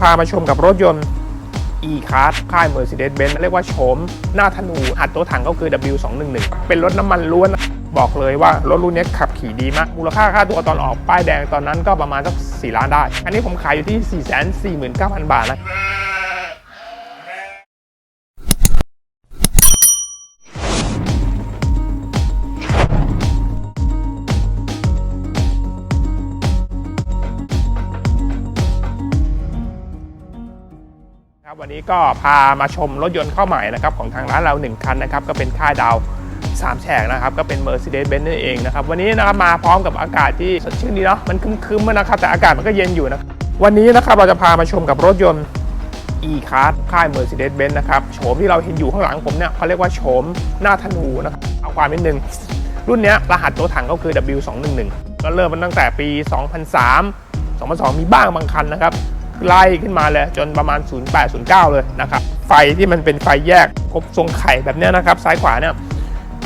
พามาชมกับรถยนต์ e-class ค่าย Mercedes-Benz เรียกว่าโฉมหน้าธนูอัดตัวถังก็คือ W211 เป็นรถน้ำมันล้วนบอกเลยว่ารถรุ่นนี้ขับขี่ดีมาก มูลค่าค่าตัวตอนออกป้ายแดงตอนนั้นก็ประมาณสัก 4 ล้านได้ อันนี้ผมขายอยู่ที่ 449,000 บาทนะ นี้ก็พามาชมรถยนต์เข้าใหม่นะครับของทางร้านเรา 1 คันนะครับก็เป็นค่ายดาว3แฉกนะครับก็เป็น Mercedes-Benz นั่นเองนะครับวันนี้นะครับมาพร้อมกับอากาศที่สดชื่นดีเนาะมันคึ้มๆนะครับแต่อากาศมันก็เย็นอยู่นะวันนี้นะครับเราจะพามาชมกับรถยนต์ e-class ค่าย Mercedes-Benz นะครับโฉมที่เราเห็นอยู่ข้างหลังผมเนี่ยเขาเรียกว่าโฉมหน้าธนูนะครับเอาความนิดนึงรุ่นนี้รหัสตัวถังก็คือ W211 ก็เริ่มมันตั้งแต่ปี 2003 2002 มีบ้างบางคันนะครับ ไล่ขึ้นมาเลยจนประมาณ 08 09 เลยนะครับ ไฟที่มันเป็นไฟแยกครบทรงไข่แบบเนี้ยนะครับ ซ้ายขวาเนี่ย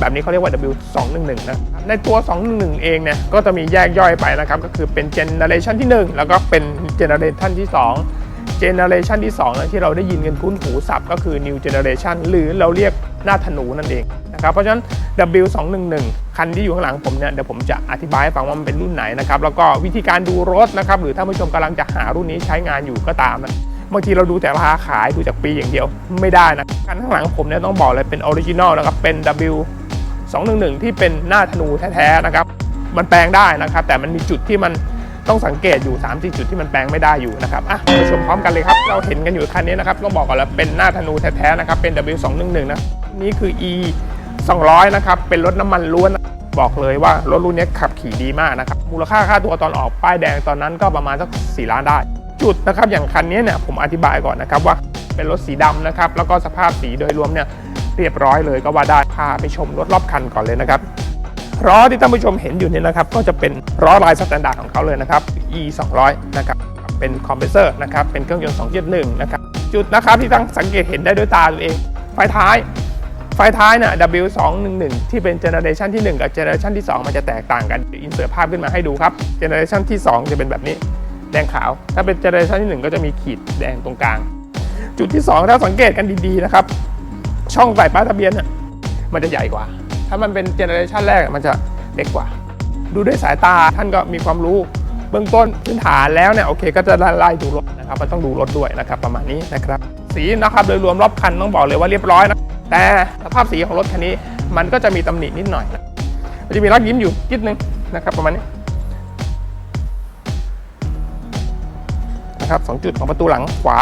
แบบนี้เขาเรียกว่า W211 นะ ในตัว 211 เองเนี่ย ก็จะมีแยกย่อยไปนะครับ ก็คือเป็นเจเนอเรชันที่ 1 แล้วก็เป็นเจเนอเรชันที่ 2 เจเนอเรชันที่2นะที่เราได้ยินกันคุ้นหูศัพท์ก็คือ New Generation หรือเราเรียกหน้าธนูนั่นเองนะครับ เพราะฉะนั้น W211 คันที่อยู่ข้างหลังผมเนี่ยเดี๋ยวผมจะอธิบายให้ฟังว่ามันเป็นรุ่นไหนนะครับแล้วก็วิธีการดูรถนะครับหรือถ้าผู้ชมกำลังจะหารุ่นนี้ใช้งานอยู่ก็ตามนะบางทีเราดูแต่ราคาขายดูจากปีอย่างเดียวไม่ได้นะคันข้างหลังผมเนี่ยต้องบอกเลยเป็นออริจินอลนะครับเป็น W 211 ที่เป็นหน้าธนูแท้ๆนะครับมันแปลงได้นะครับ แต่มันมีจุดที่มันต้องสังเกตอยู่3 4จุดที่มันแปลงไม่ได้อยู่นะครับอะไปชมพร้อมกันเลยครับ เราเห็นกันอยู่คันนี้นะครับต้องบอกก่อนแล้วเป็นหน้าธนูแท้ๆนะครับเป็น W 211 นะนี่คือ E 200 นะครับ เป็นรถน้ำมันล้วน บอกเลยว่ารถรุ่นนี้ขับขี่ดีมากนะครับ มูลค่าค่าตัวตอนออกป้ายแดงตอนนั้นก็ประมาณสัก 4 ล้านได้ จุดนะครับอย่างคันนี้เนี่ยผมอธิบายก่อนนะครับว่าเป็นรถสีดำนะครับแล้วก็สภาพสีโดยรวมเนี่ยเรียบร้อยเลยก็ว่าได้พาไปชมรถรอบคันก่อนเลยนะครับล้อที่ท่านผู้ชมเห็นอยู่เนี่ยนะครับก็จะเป็นล้อลายสแตนดาร์ดของเขาเลยนะครับ e 200นะครับเป็นคอมเพรสเซอร์นะครับเป็นเครื่องยนต์2.1นะครับจุดนะครับที่ต้องสังเกตเห็นได้ด้วยตาตัวเองไฟท้าย ไฟท้ายเนี่ย W211 ที่เป็นเจเนอเรชันที่ 1 กับเจเนอเรชันที่ 2 มันจะแตกต่างกันอินเสิร์ตภาพขึ้นมาให้ดูครับเจเนอเรชันที่ 2 จะเป็นแบบนี้แดงขาว ถ้าเป็นเจเนอเรชันที่ 1 ก็จะมีขีดแดงตรงกลาง จุดที่ 2 ถ้าสังเกตกันดีๆนะครับ ช่องใส่ป้ายทะเบียนน่ะมันจะใหญ่กว่า ถ้ามันเป็นเจเนอเรชันแรกมันจะเล็กกว่า ดูด้วยสายตาท่านก็มีความรู้เบื้องต้นพื้นฐานแล้วเนี่ยโอเค ก็จะไล่ดูรถนะครับมันต้องดูรถด้วยนะครับประมาณนี้นะครับสีนะครับโดยรวมรอบคันต้องบอกเลยว่าเรียบร้อยนะ แต่สภาพสีของรถคันนี้ มันก็จะมีตำหนินิดหน่อยมันจะมีรอยยิ้มอยู่นิดนึงนะครับประมาณนี้นะครับสองจุดของประตูหลังขวา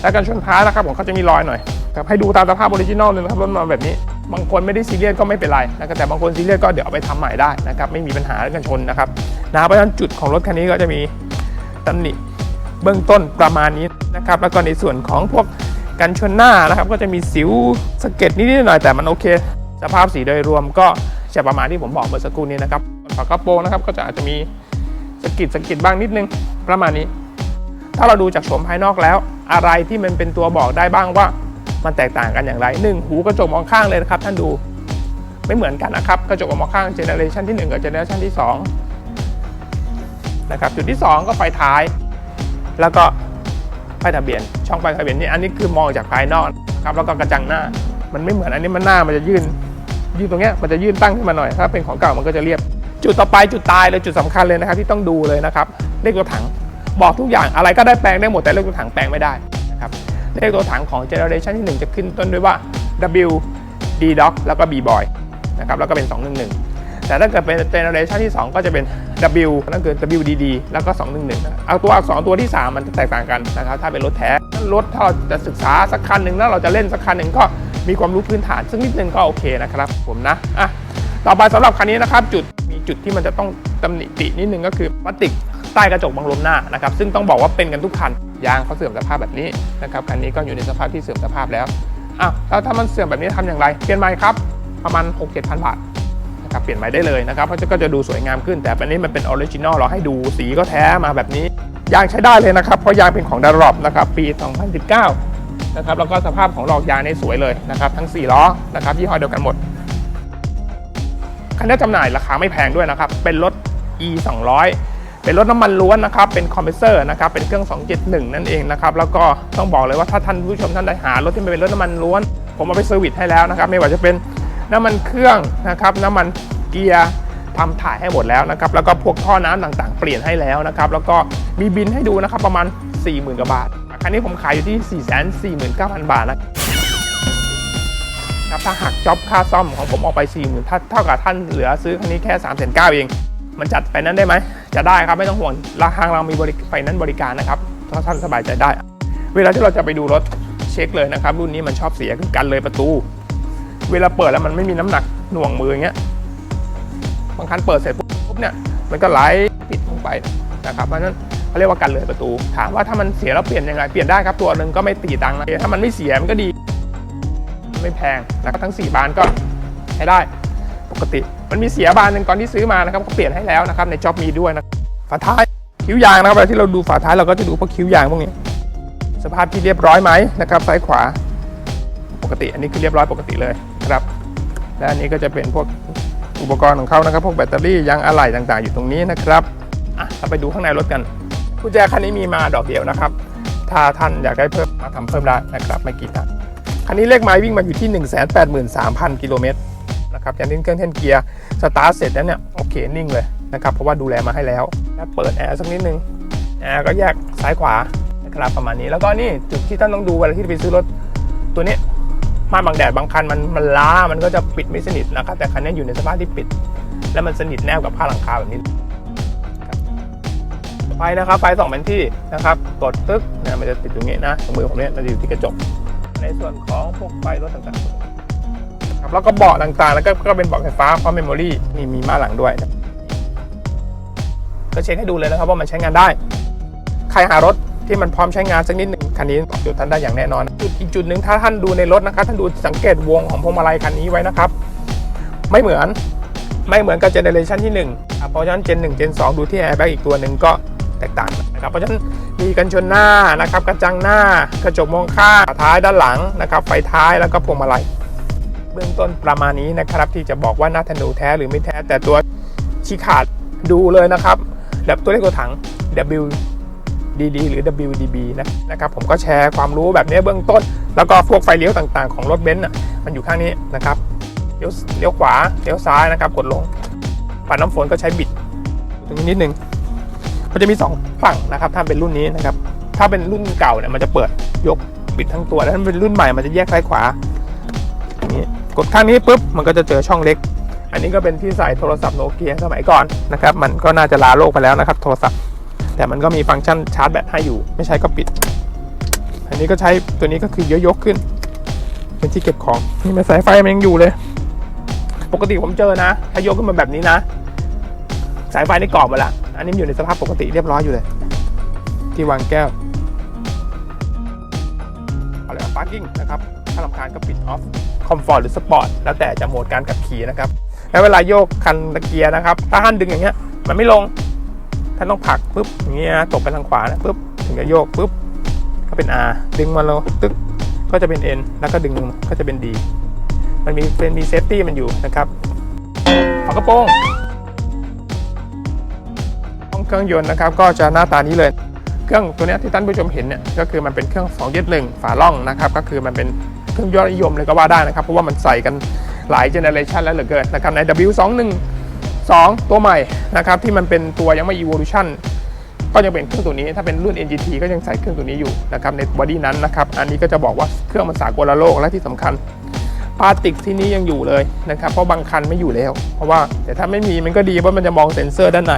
และกันชนท้ายนะครับของเขาจะมีรอยหน่อยครับให้ดูตามสภาพออริจินอลเลยนะครับรถมาแบบนี้ บางคนไม่ได้ซีเรียสก็ไม่เป็นไรนะครับแต่บางคนซีเรียสก็เดี๋ยวเอาไปทำใหม่ได้นะครับไม่มีปัญหาเรื่องกันชนนะครับนะเพราะฉะนั้นจุดของรถคันนี้ก็จะมีตำหนิเบื้องต้นประมาณนี้นะครับแล้วก็ในส่วนของพวก กันชนหน้านะครับ ก็จะมีสิวสะเก็ดนิดๆหน่อยแต่มันโอเค สภาพสีโดยรวมก็จะประมาณที่ผมบอกเมื่อสักครู่นี้นะครับฝากระโปรงนะครับก็จะอาจจะมีสะกิดสะกิดบ้างนิดนึงประมาณนี้ ถ้าเราดูจากโฉมภายนอกแล้ว อะไรที่มันเป็นตัวบอกได้บ้างว่า มันแตกต่างกันอย่างไรหนึ่งหูกระจกมองข้างเลยนะครับ ท่านดูไม่เหมือนกันนะครับกระจกมองข้างเจเนอเรชันที่ 1 กับเจเนอเรชันที่2นะครับจุดที่ 2 ก็ไฟท้าย แล้วก็ ป้ายทะเบียน ช่องป้ายทะเบียนนี่อันนี้คือมองจากภายนอกนครับแล้วก็กระจังหน้า มันไม่เหมือนอันนี้มันหน้ามันจะยื่นยื่นตรงเนี้ยมันจะยื่นตั้งขึ้นมาหน่อยถ้าเป็นของเก่ามันก็จะเรียบ จุดต่อไปจุดตายเลยจุดสำคัญเลยนะครับที่ต้องดูเลยนะครับเลขตัวถังบอกทุกอย่างอะไรก็ได้แปลงได้หมดแต่เลขตัวถังแปลงไม่ได้นะครับเลขตัวถังของเจเนอเรชันที่ 1 จะขึ้นต้นด้วยว่า W D Doc แล้วก็ B Boy นะครับแล้วก็เป็น 211 แต่ถ้าเกิดเป็นเจเนอเรชันที่ 2 ก็จะเป็น W นั่นคือ WDD แล้วก็ 211นะเอาตัวอักษรตัวที่ 3 มันจะแตกต่างกันนะครับ ถ้าเป็นรถแท้ รถถ้าเราจะศึกษาสักคันหนึ่งแล้วเราจะเล่นสักคันหนึ่งก็มีความรู้พื้นฐานซึ่งนิดนึงก็โอเคนะครับ ผมนะ อะ ต่อไปสำหรับคันนี้นะครับ จุดมีจุดที่มันจะต้องตำหนิตินิดนึงก็คือพลาสติกใต้กระจกบังลมหน้านะครับ ซึ่งต้องบอกว่าเป็นกันทุกคัน ยางเขาเสื่อมสภาพแบบนี้นะครับคันนี้ก็อยู่ในสภาพที่เสื่อมสภาพแล้วอ้าวแล้วถ้ามันเสื่อมแบบนี้ทำอย่างไรเปลี่ยนใหม่ครับประมาณ 6 7 0 0 0 บาท นะครับเปลี่ยนใหม่ได้เลยนะครับเพราะก็จะดูสวยงามขึ้น แต่อันนี้มันเป็นออริจินอลเราให้ดูสีก็แท้มาแบบนี้ ยางใช้ได้เลยนะครับ เพราะยางเป็นของดารอบนะครับปี 2019 นะครับแล้วก็สภาพของหลอกยางในสวยเลยนะครับทั้ง 4 ล้อนะครับยี่ห้อเดียวกันหมดคันนี้จำหน่ายราคาไม่แพงด้วยนะครับเป็นรถ e 200เป็นรถน้ำมันล้วนนะครับ เป็นคอมเพรสเซอร์นะครับ เป็นเครื่อง 271 นั่นเองนะครับ แล้วก็ต้องบอกเลยว่าถ้าท่านผู้ชมท่านใดหารถที่เป็นรถน้ำมันล้วน ผมเอาไปเซอร์วิสให้แล้วนะครับ ไม่ว่าจะเป็น น้ำมันเครื่องนะครับน้ำมันเกียร์ทำถ่ายให้หมดแล้วนะครับแล้วก็พวกท่อน้ำต่างๆ เปลี่ยนให้แล้วนะครับแล้วก็มีบินให้ดูนะครับประมาณ 40,000กว่าบาทคันนี้ผมขายอยู่ที่ 449,000 บาทนะครับถ้าหักจ็อบค่าซ่อมของผมออกไป 4 0,000ถ้าเท่ากับท่านเหลือซื้อคันนี้แค่ 3 9 0 0เองมันจัดไปนั้นได้ไหมจะได้ครับไม่ต้องห่วงราคาเรามีบริไฟนั้นบริการนะครับถ้าท่านสบายใจได้ เวลาที่เราจะไปดูรถเช็คเลยนะครับ รุ่นนี้มันชอบเสียคือกันเลยประตู เวลาเปิดแล้วมันไม่มีน้ำหนักหน่วงมืออย่างเงี้ยบางคันเปิดเสร็จปุ๊บเนี่ยมันก็ไหลปิดลงไปนะครับเพราะฉะนั้นเขาเรียกว่ากันเลยประตู ถามว่าถ้ามันเสียแล้วเปลี่ยนยังไงเปลี่ยนได้ครับตัวหนึ่งก็ไม่ตีตังค์นะถ้ามันไม่เสียมันก็ดี ไม่แพงนะครับทั้ง 4 บานก็ใช้ได้ปกติ มันมีเสียบานหนึ่งตอนที่ซื้อมานะครับก็เปลี่ยนให้แล้วนะครับในจ็อบมีด้วยนะฝาท้ายคิ้วยางนะครับเวลาที่เราดูฝาท้ายเราก็จะดูพวกคิ้วยางพวกนี้ สภาพที่เรียบร้อยไหมนะครับซ้ายขวา ปกติอันนี้คือเรียบร้อยปกติเลย นะครับและอันนี้ก็จะเป็นพวกอุปกรณ์ของเขานะครับ พวกแบตเตอรี่ยางอะไหล่ต่างๆ อยู่ตรงนี้นะครับอะเราไปดูข้างในรถกันกุญแจคันนี้มีมาดอกเดียวนะครับ ถ้าท่านอยากได้เพิ่มมาทำเพิ่มได้นะครับไม่กี่ตังค์คันนี้เลขไม้วิ่งมาอยู่ที่ 183,000 กิโลเมตรนะครับอย่างนี้เครื่องเทนเกียร์สตาร์ทเสร็จแล้วเนี่ยโอเคนิ่งเลยนะครับเพราะว่าดูแลมาให้แล้วแล้วเปิดแอร์สักนิดนึงแอร์ก็แยกซ้ายขวานะครับประมาณนี้ แล้วก็นี่จุดที่ท่านต้องดูเวลาที่ไปซื้อรถตัวนี้ ม่านบังแดดบางคันมันมันล้ามันก็จะปิดไม่สนิทนะครับ แต่คันนี้อยู่ในสภาพที่ปิด แล้วมันสนิทแนบกับผ้าหลังคาแบบนี้ไฟนะครับไฟสองเป็นที่นะครับกดตึ๊กเนี่ยมันจะติดตรงนี้นะตรงมือผมเนี่ยมันจะอยู่ที่กระจก ในส่วนของพวกไฟรถต่างๆครับแล้วก็เบาะต่างๆ แล้วก็ก็เป็นเบาะไฟฟ้าพร้อมเมมโมรี่มีมีมาหลังด้วยก็เช็คให้ดูเลยนะครับว่ามันใช้งานได้ ใครหารถ ที่มันพร้อมใช้งานสักนิดหนึ่งคันนี้ตอบโจทย์ท่านได้อย่างแน่นอนจุดอีกจุดหนึ่งถ้าท่านดูในรถนะครับท่านดูสังเกตวงของพวงมาลัยคันนี้ไว้นะครับ ไม่เหมือนไม่เหมือนกับเจเนเรชันที่1ครับเพราะฉะนั้นเจน1เจน2 ดูที่แอร์แบ็กอีกตัวหนึ่งก็แตกต่างนะครับเพราะฉะนั้นมีกันชนหน้านะครับกระจังหน้ากระจกมองข้างท้ายด้านหลังนะครับไฟท้ายแล้วก็พวงมาลัยเบื้องต้นประมาณนี้นะครับที่จะบอกว่าหน้าธนูแท้หรือไม่แท้แต่ตัวชี้ขาดดูเลยนะครับแบบตัวเลขตัวถัง W DD หรือ WDB นะนะครับผมก็แชร์ความรู้แบบนี้เบื้องต้น แล้วก็พวกไฟเลี้ยวต่างๆของรถเบนซ์น่ะมันอยู่ข้างนี้นะครับเลี้ยวเลี้ยวขวาเลี้ยวซ้ายนะครับกดลงปัดน้ำฝนก็ใช้บิดตรงนี้นิดนึงมันจะมี 2 ฝั่งนะครับถ้าเป็นรุ่นนี้นะครับถ้าเป็นรุ่นเก่าเนี่ยมันจะเปิดยกบิดทั้งตัวแล้วถ้าเป็นรุ่นใหม่มันจะแยกซ้ายขวาอย่างนี้กดข้างนี้ปุ๊บมันก็จะเจอช่องเล็ก อันนี้ก็เป็นที่ใส่โทรศัพท์โนเกียสมัยก่อนนะครับมันก็น่าจะลาโลกไปแล้วนะครับโทรศัพท์ แต่มันก็มีฟังก์ชันชาร์จแบตให้อยู่ ไม่ใช้ก็ปิด อันนี้ก็ใช้ตัวนี้ก็คือเยอะยกขึ้น เป็นที่เก็บของ นี่มันสายไฟมันยังอยู่เลย ปกติผมเจอนะ ถ้ายกขึ้นมาแบบนี้นะ สายไฟในกรอบหมดละ อันนี้อยู่ในสภาพปกติเรียบร้อยอยู่เลย ที่วางแก้วเอาเลยพาร์กิ้งนะครับ ถ้าลำคาญก็ปิดออฟ คอมฟอร์ตหรือสปอร์ต แล้วแต่จะโหมดการขับขี่นะครับ แล้วเวลาโยกคันตะเกียร์นะครับ ถ้าท่านดึงอย่างเงี้ย มันไม่ลง ท่านต้องผลักปุ๊บอย่างเงี้ยตกไปทางขวานะปุ๊บถึงจะโยกปุ๊บก็เป็น R ดึงมาแล้วตึ๊กก็จะเป็น N แล้วก็ดึงก็จะเป็น D มันมีเป็นมีเซฟตี้มันอยู่นะครับฝากระโปรงห้องเครื่องยนต์นะครับ ก็จะหน้าตานี้เลย เครื่องตัวนี้ที่ท่านผู้ชมเห็นเนี่ยก็คือมันเป็นเครื่อง2 1 1ฝาล่องนะครับ ก็คือมันเป็นเครื่องยอดนิยมเลยก็ว่าได้นะครับ เพราะว่ามันใส่กันหลายเจเนอเรชันแล้วเหลือเกินนะครับใน W21 2 ตัวใหม่นะครับที่มันเป็นตัวยังไม่ evolution ก็ยังเป็นเครื่องตัวนี้ถ้าเป็นรุ่น NGT ก็ยังใส่เครื่องตัวนี้อยู่นะครับในบอดี้นั้นนะครับอันนี้ก็จะบอกว่าเครื่องมันสากลโลกและที่สำคัญพลาสติกที่นี้ยังอยู่เลยนะครับเพราะบางคันไม่อยู่แล้ว เพราะว่าแต่ถ้าไม่มีมันก็ดีเพราะมันจะมองเซ็นเซอร์ด้านใน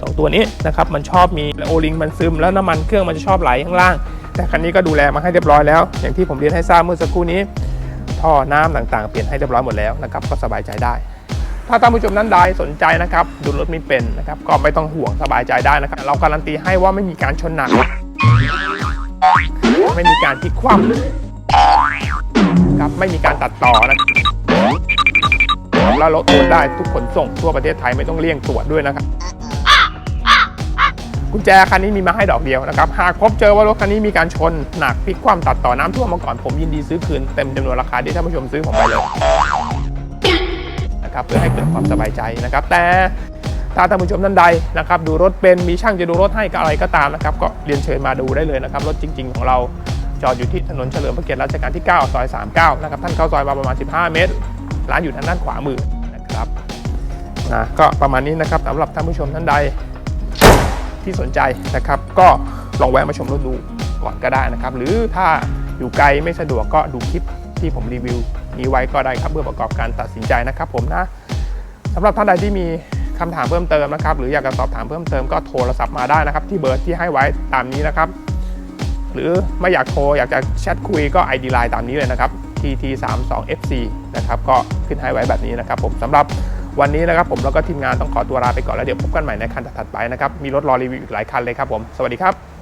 สองตัวนี้นะครับมันชอบมีโอลิงมันซึมแล้วน้ำมันเครื่องมันจะชอบไหลข้างล่าง แต่คันนี้ก็ดูแลมาให้เรียบร้อยแล้ว อย่างที่ผมเรียนให้ทราบเมื่อสักครู่นี้ ท่อน้ำต่างๆ เปลี่ยนให้เรียบร้อยหมดแล้วนะครับก็สบายใจได้ ถ้าท่านผู้ชมนั้นใดสนใจนะครับดูรถไม่เป็นนะครับก็ไม่ต้องห่วงสบายใจได้นะครับ เราการันตีให้ว่าไม่มีการชนหนัก ไม่มีการพลิกคว่ำครับไม่มีการตัดต่อนะแล้วรถตรวจได้ทุกขนส่งทั่วประเทศไทยไม่ต้องเลี่ยงตรวจด้วยนะครับกุญแจคันนี้มีมาให้ดอกเดียวนะครับ หากพบเจอว่ารถคันนี้มีการชนหนักพลิกคว่ำตัดต่อน้ำท่วมมาก่อนผมยินดีซื้อคืนเต็มจำนวนราคาที่ท่านผู้ชมซื้อผมไปเลย นะครับเพื่อให้เกิดความสบายใจนะครับ แต่ถ้าท่านผู้ชมท่านใดนะครับ ดูรถเป็นมีช่างจะดูรถให้ก็อะไรก็ตามนะครับ ก็เรียนเชิญมาดูได้เลยนะครับ รถจริง ๆ ของเราจอดอยู่ที่ถนนเฉลิมพระเกียรติรัชกาลที่ 9 ซอย 39 นะครับ ท่านเข้าซอยมาประมาณ 15 เมตร ร้านอยู่ทางด้านขวามือนะครับนะก็ประมาณนี้นะครับสำหรับท่านผู้ชมท่านใดที่สนใจนะครับ ก็ลองแวะมาชมรถดูก่อนก็ได้นะครับ หรือถ้าอยู่ไกลไม่สะดวกก็ดูคลิปที่ผมรีวิว นี้ไว้ก็ได้ครับเพื่อประกอบการตัดสินใจนะครับผมนะสำหรับท่านใดที่มีคำถามเพิ่มเติมนะครับ หรืออยากจะสอบถามเพิ่มเติมก็โทรศัพท์มาได้นะครับ ที่เบอร์ที่ให้ไว้ตามนี้นะครับ หรือไม่อยากโทรอยากจะแชทคุยก็ ID Line ตามนี้เลยนะครับ tt32fc นะครับก็ขึ้นให้ไว้แบบนี้นะครับผมสำหรับวันนี้นะครับผมแล้วก็ทีมงานต้องขอตัวลาไปก่อนแล้วเดี๋ยวพบกันใหม่ในคันถัดไปนะครับมีรถรอรีวิวอีกหลายคันเลยครับผมสวัสดีครับ